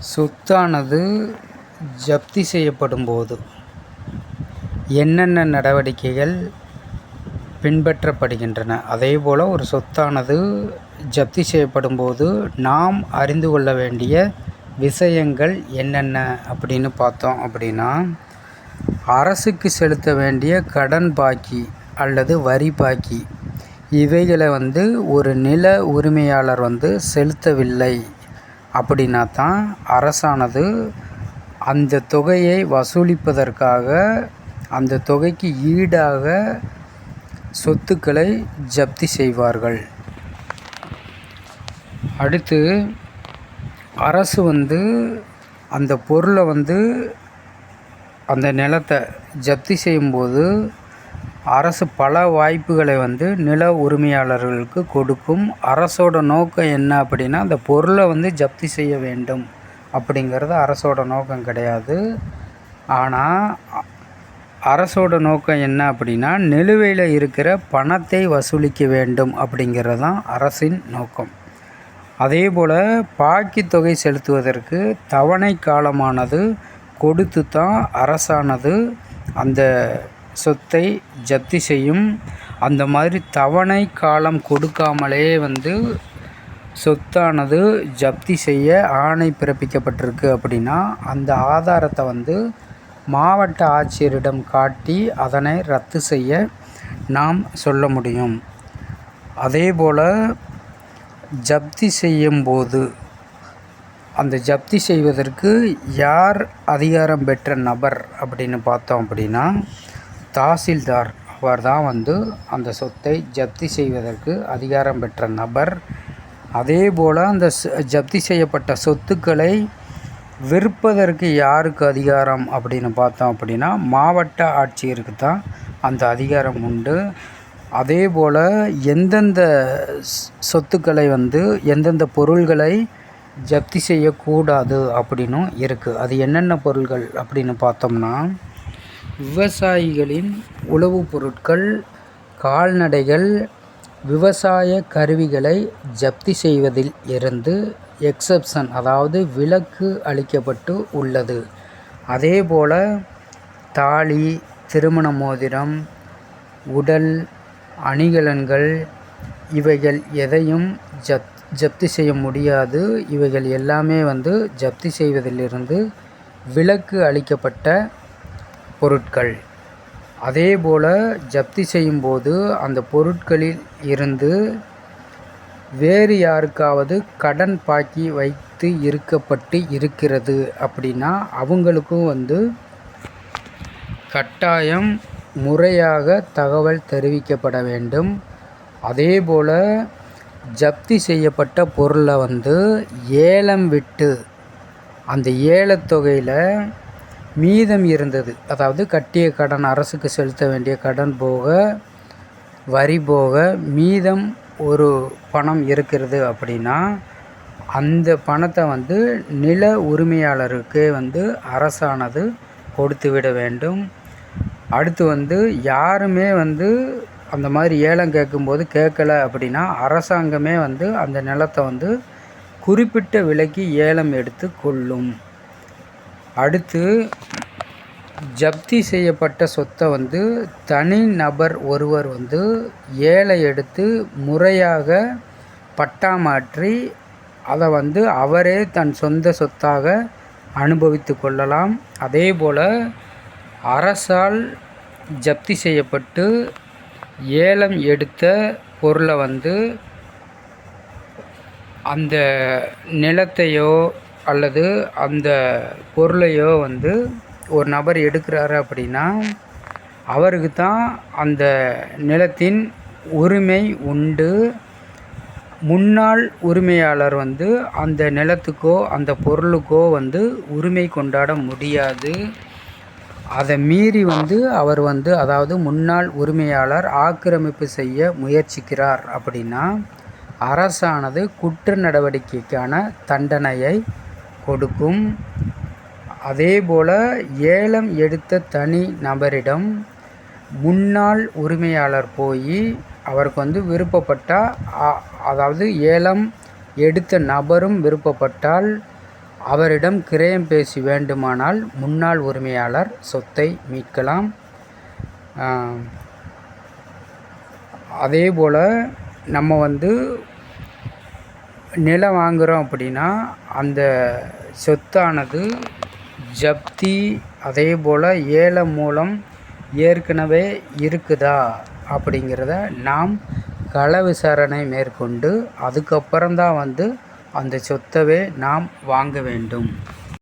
சொத்தானது ஜப்தி செய்யப்படும்போது என்னென்ன நடவடிக்கைகள் பின்பற்றப்படுகின்றன? அதே போல் ஒரு சொத்தானது ஜப்தி செய்யப்படும்போது நாம் அறிந்து கொள்ள வேண்டிய விஷயங்கள் என்னென்ன அப்படின்னு பார்த்தோம் அப்படின்னா அரசுக்கு செலுத்த வேண்டிய கடன் பாக்கி அல்லது வரி பாக்கி இவைகளை வந்து ஒரு நில உரிமையாளர் வந்து செலுத்தவில்லை. அப்படின்னா தான் அரசானது அந்த தொகையை வசூலிப்பதற்காக அந்த தொகைக்கு ஈடாக சொத்துக்களை ஜப்தி செய்வார்கள். அடுத்து அரசு வந்து அந்த பொருளை வந்து அந்த நிலத்தை ஜப்தி செய்யும்போது அரசு பல வாய்ப்புகளை வந்து நில உரிமையாளர்களுக்கு கொடுக்கும். அரசோட நோக்கம் என்ன அப்படின்னா அந்த பொருளை வந்து ஜப்தி செய்ய வேண்டும் அப்படிங்கிறது அரசோட நோக்கம் கிடையாது. ஆனால் அரசோட நோக்கம் என்ன அப்படின்னா நிலுவையில் இருக்கிற பணத்தை வசூலிக்க வேண்டும் அப்படிங்கிறது தான் அரசின் நோக்கம். அதே போல் பாக்கி தொகை செலுத்துவதற்கு தவணை காலமானது கொடுத்து தான் அரசானது அந்த சொத்தை ஜப்தி செய்யும். அந்த மாதிரி தவணை காலம் கொடுக்காமலே வந்து சொத்தானது ஜப்தி செய்ய ஆணை பிறப்பிக்கப்பட்டிருக்கு அப்படின்னா அந்த ஆதாரத்தை வந்து மாவட்ட ஆட்சியரிடம் காட்டி அதனை ரத்து செய்ய நாம் சொல்ல முடியும். அதேபோல் ஜப்தி செய்யும்போது அந்த ஜப்தி செய்வதற்கு யார் அதிகாரம் பெற்ற நபர் அப்படின்னு பார்த்தோம் அப்படின்னா தாசில்தார் அவர் தான் வந்து அந்த சொத்தை ஜப்தி செய்வதற்கு அதிகாரம் பெற்ற நபர். அதே போல் அந்த ஜப்தி செய்யப்பட்ட சொத்துக்களை விற்பதற்கு யாருக்கு அதிகாரம் அப்படின்னு பார்த்தோம் அப்படின்னா மாவட்ட ஆட்சியருக்கு தான் அந்த அதிகாரம் உண்டு. அதே போல் எந்தெந்த சொத்துக்களை வந்து எந்தெந்த பொருள்களை ஜப்தி செய்யக்கூடாது அப்படின்னும் இருக்குது அது என்னென்ன பொருள்கள் அப்படின்னு பார்த்தோம்னா விவசாயிகளின் உழவுப் பொருட்கள் கால்நடைகள் விவசாய கருவிகளை ஜப்தி செய்வதில் இருந்து எக்ஸப்ஷன் அதாவது விலக்கு அளிக்கப்பட்டு உள்ளது. அதேபோல் தாலி திருமண மோதிரம் உடல் அணிகலன்கள் இவைகள் எதையும் ஜப் ஜப்தி செய்ய முடியாது. இவைகள் எல்லாமே வந்து ஜப்தி செய்வதிலிருந்து விலக்கு அளிக்கப்பட்ட பொருட்கள். அதேபோல் ஜப்தி செய்யும்போது அந்த பொருட்களில் இருந்து வேறு யாருக்காவது கடன் பாக்கி வைத்து இருக்கப்பட்டு இருக்கிறது அப்படின்னா அவங்களுக்கும் வந்து கட்டாயம் முறையாக தகவல் தெரிவிக்கப்பட வேண்டும். அதேபோல் ஜப்தி செய்யப்பட்ட பொருளை வந்து ஏலம் விட்டு அந்த ஏலத்தொகையில் மீதம் இருந்தது. அதாவது கட்டிய கடன் அரசுக்கு செலுத்த வேண்டிய கடன் போக வரி போக மீதம் ஒரு பணம் இருக்கிறது அப்படின்னா அந்த பணத்தை வந்து நில உரிமையாளருக்கே வந்து அரசானது கொடுத்து விட வேண்டும். அடுத்து வந்து யாருமே வந்து அந்த மாதிரி ஏலம் கேட்கும்போது கேட்கல அப்படின்னா அரசாங்கமே வந்து அந்த நிலத்தை வந்து குறிப்பிட்ட விலைக்கு ஏலம் எடுத்து கொள்ளும். அடுத்து ஜப்தி செய்யப்பட்ட சொத்தை வந்து தனி நபர் ஒருவர் வந்து ஏழை எடுத்து முறையாக பட்டா மாற்றி அதை வந்து அவரே தன் சொந்த சொத்தாக அனுபவித்து கொள்ளலாம். அதே போல் அரசால் ஜப்தி செய்யப்பட்டு ஏலம் எடுத்த பொருளை வந்து அந்த நிலத்தையோ அல்லது அந்த பொருளையோ வந்து ஒரு நபர் எடுக்கிறாரு அப்படின்னா அவருக்கு தான் அந்த நிலத்தின் உரிமை உண்டு. முன்னாள் உரிமையாளர் வந்து அந்த நிலத்துக்கோ அந்த பொருளுக்கோ வந்து உரிமை கொண்டாட முடியாது. அதை மீறி வந்து அவர் வந்து அதாவது முன்னாள் உரிமையாளர் ஆக்கிரமிப்பு செய்ய முயற்சிக்கிறார் அப்படின்னா அரசானது குற்ற நடவடிக்கைக்கான தண்டனையை கொடுக்கும். அதே போல் ஏலம் எடுத்த தனி நபரிடம் முன்னாள் உரிமையாளர் போய் அவருக்கு வந்து விருப்பப்பட்டால் அதாவது ஏலம் எடுத்த நபரும் விருப்பப்பட்டால் அவரிடம் கிரயம் பேசி வேண்டுமானால் முன்னாள் உரிமையாளர் சொத்தை மீட்கலாம். அதே போல் நம்ம வந்து நிலம் வாங்குகிறோம் அப்படின்னா அந்த சொத்தானது ஜப்தி அதே போல் ஏலம் மூலம் ஏற்கனவே இருக்குதா? அப்படிங்கிறத நாம் கள விசாரணை மேற்கொண்டு அதுக்கப்புறம்தான் வந்து அந்த சொத்தவே நாம் வாங்க வேண்டும்.